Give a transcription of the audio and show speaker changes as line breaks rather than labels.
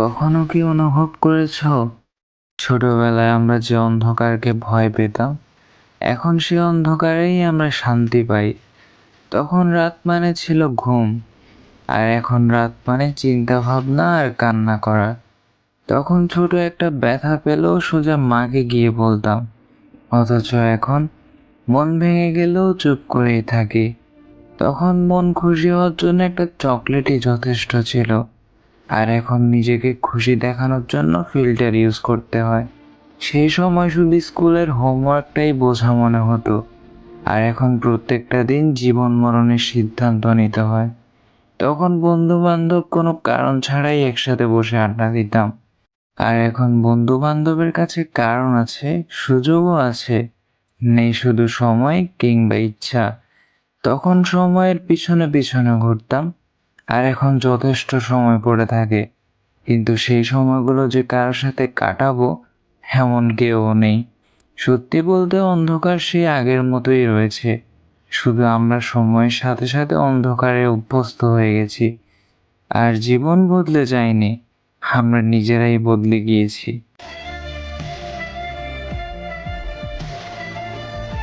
কখনো কি অনুভব করেছ? ছোটবেলায় আমরা যে অন্ধকারকে ভয় পেতাম, এখন সে অন্ধকারেই আমরা শান্তি পাই। তখন রাত মানে ছিল ঘুম, আর এখন রাত মানে চিন্তা ভাবনা আর কান্না করা। তখন ছোট একটা ব্যথা পেলেও সোজা মাকে গিয়ে বলতাম, অথচ এখন মন ভেঙে গেলেও চুপ করেই থাকি। তখন মন খুশি হওয়ার জন্য একটা চকলেটই যথেষ্ট ছিল। আর এখন নিজেকে খুশি দেখানোর জন্য ফিল্টার ইউজ করতে হয়। সেই সময় শুধু স্কুলের হোমওয়ার্কটাই বোঝা মনে হতো। আর এখন প্রত্যেকটা দিন জীবন মরণের সিদ্ধান্ত নিতে হয়। তখন বন্ধু বান্ধব কোনো কারণ ছাড়াই একসাথে বসে আড্ডা দিতাম। আর এখন বন্ধু বান্ধবের কাছে কারণ আছে, সুযোগও আছে। নেই শুধু সময় কিংবা ইচ্ছা। তখন সময়ের পিছনে পিছনে ঘুরতাম। আর এখন যথেষ্ট সময় পড়ে থাকে। কিন্তু সেই সময়গুলো যে কারোর সাথে কাটাবো, এমন কেউ নেই। সত্যি বলতে অন্ধকার সেই আগের মতোই রয়েছে। শুধু আমরা সময়ের সাথে সাথে অন্ধকারে অভ্যস্ত হয়ে গেছি। আর জীবন বদলে যায়নি, আমরা নিজেরাই বদলে গিয়েছি।